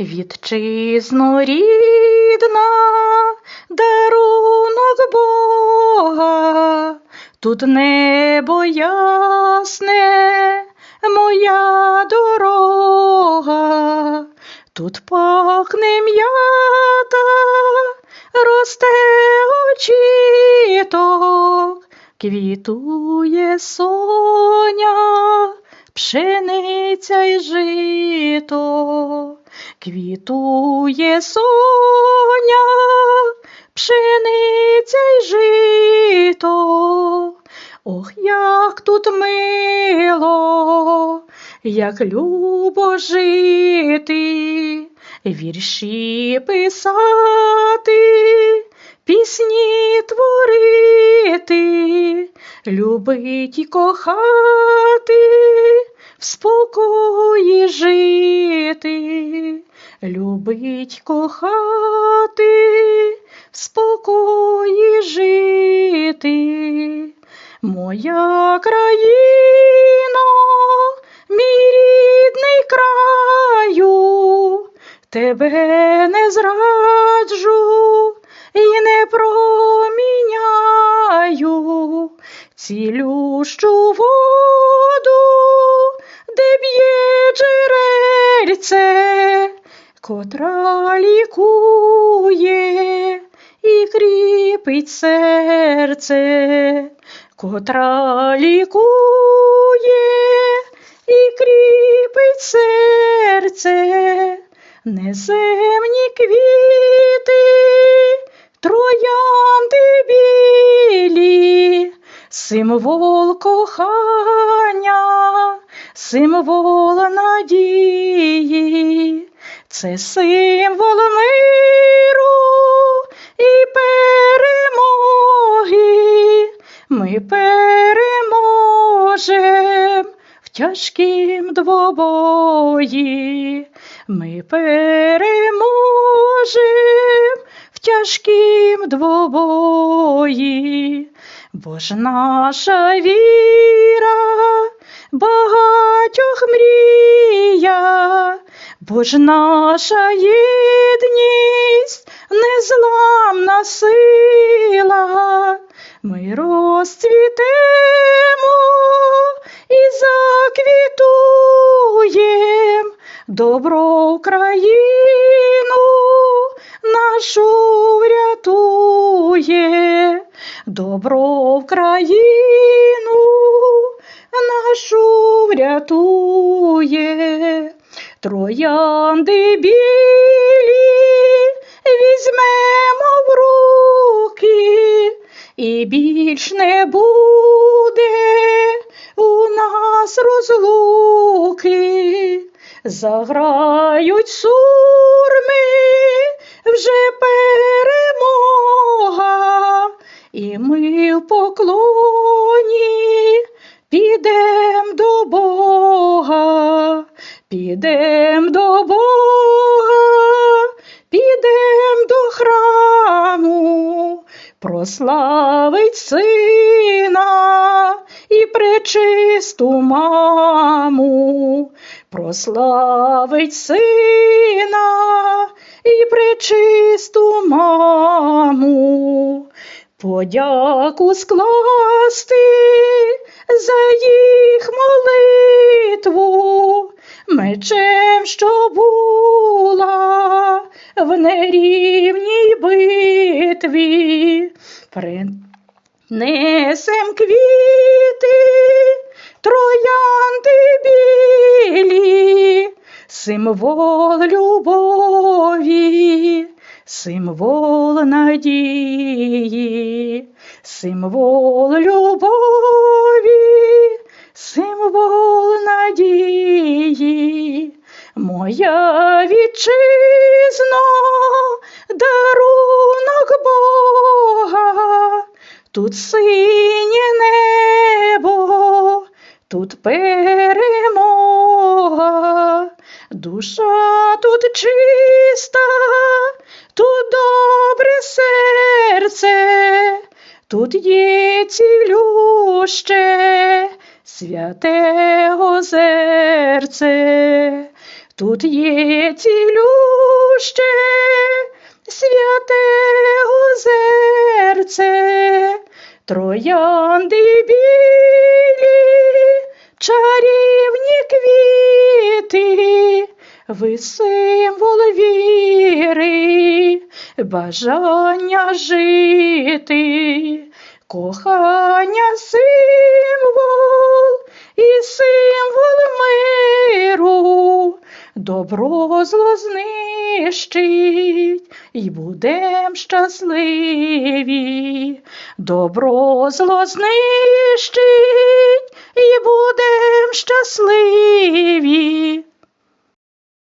Вітчизно рідна, дарунок Бога, тут небо ясне, моя дорога, тут пахне м'ята, росте очіток, квітує соня, пшениця й жито, квітує соня, пшениця й жито. Ох, як тут мило, як любо жити, вірші писати, пісні творити, любить і кохати, в спокої жити, любить кохати, в спокої жити. Моя країно, мій рідний краю, тебе не зраджу і не проміняю цілющу воду, котра лікує і кріпить серце. Котра лікує і кріпить серце, неземні квіти, троянди білі, символ кохання, символ надії, це символ миру і перемоги. Ми переможем в тяжкім двобої. Ми переможем в тяжкім двобої. Бо ж наша віра багатьох мрія, бо ж наша єдність незламна сила. Ми розцвітемо і заквітуєм добро Україну нашу врятує, добро Україну нашу врятує, троянди білі візьмемо в руки і більш не буде у нас розлуки, заграють сурми, вже перемога, і ми в поклоні підем до Бога, підем до храму прославить сина і пречисту маму, прославить сина і пречисту маму, подяку скласти за їх молитву, мечем, що була в нерівній битві. Принесем квіти, троянди білі, символ любові, символ надії, символ любові, символ надії, моя вітчизно, дарунок Бога, тут синє небо, тут перемога, душа тут чиста, тут добре серце, тут є цілюще святе озерце, Тут є цілюще святе озерце, троянди білі, чарівні квіти, ви символ віри, бажання жити, кохання символ добро зло знищить, і будем щасливі, добро зло знищить, і будем щасливі.